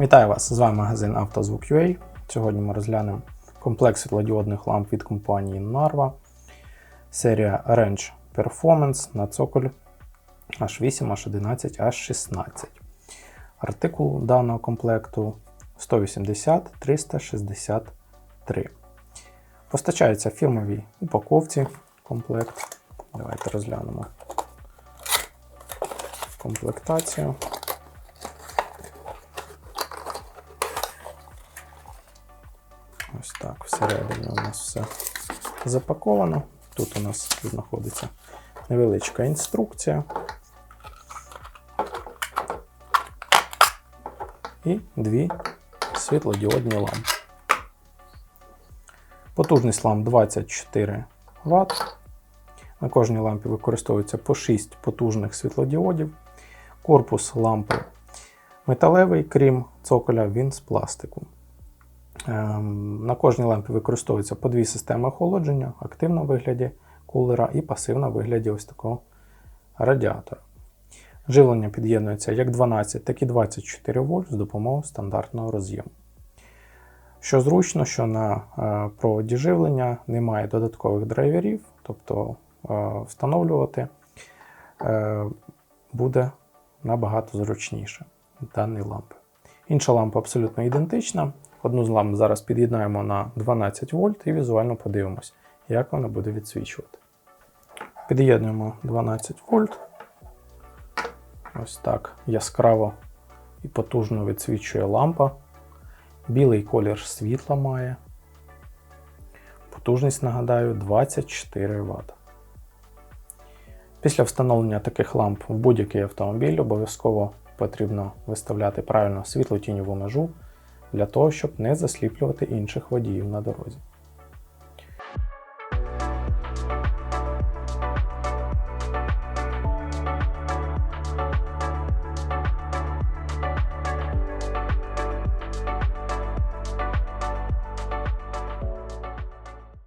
Вітаю вас! З вами магазин «Автозвук.UA». Сьогодні ми розглянемо комплект світлодіодних ламп від компанії Narva, серія Range Performance на цоколь H8, H11, H16. Артикул даного комплекту 180 363. Постачається в фірмовій упаковці комплект. Давайте розглянемо комплектацію. Ось так, всередині у нас все запаковано. Тут у нас знаходиться невеличка інструкція. І дві світлодіодні лампи. Потужність ламп 24 Вт. На кожній лампі використовується по 6 потужних світлодіодів. Корпус лампи металевий, крім цоколя, він з пластику. Ем, На кожній лампі використовуються по дві системи охолодження: активна в вигляді кулера і пасивна в вигляді ось такого радіатора. Живлення під'єднується як 12, так і 24 вольт з допомогою стандартного роз'єму. Що зручно, що на е, проводі живлення немає додаткових драйверів, тобто е, встановлювати е, буде набагато зручніше дані лампи. Інша лампа абсолютно ідентична. Одну з ламп зараз під'єднаємо на 12 вольт і візуально подивимось, як вона буде відсвічувати. Під'єднуємо 12 вольт. Ось так яскраво і потужно відсвічує лампа. Білий колір світла має. Потужність, нагадаю, 24 Вт. Після встановлення таких ламп в будь-який автомобіль обов'язково потрібно виставляти правильно світло-тіньову межу для того, щоб не засліплювати інших водіїв на дорозі.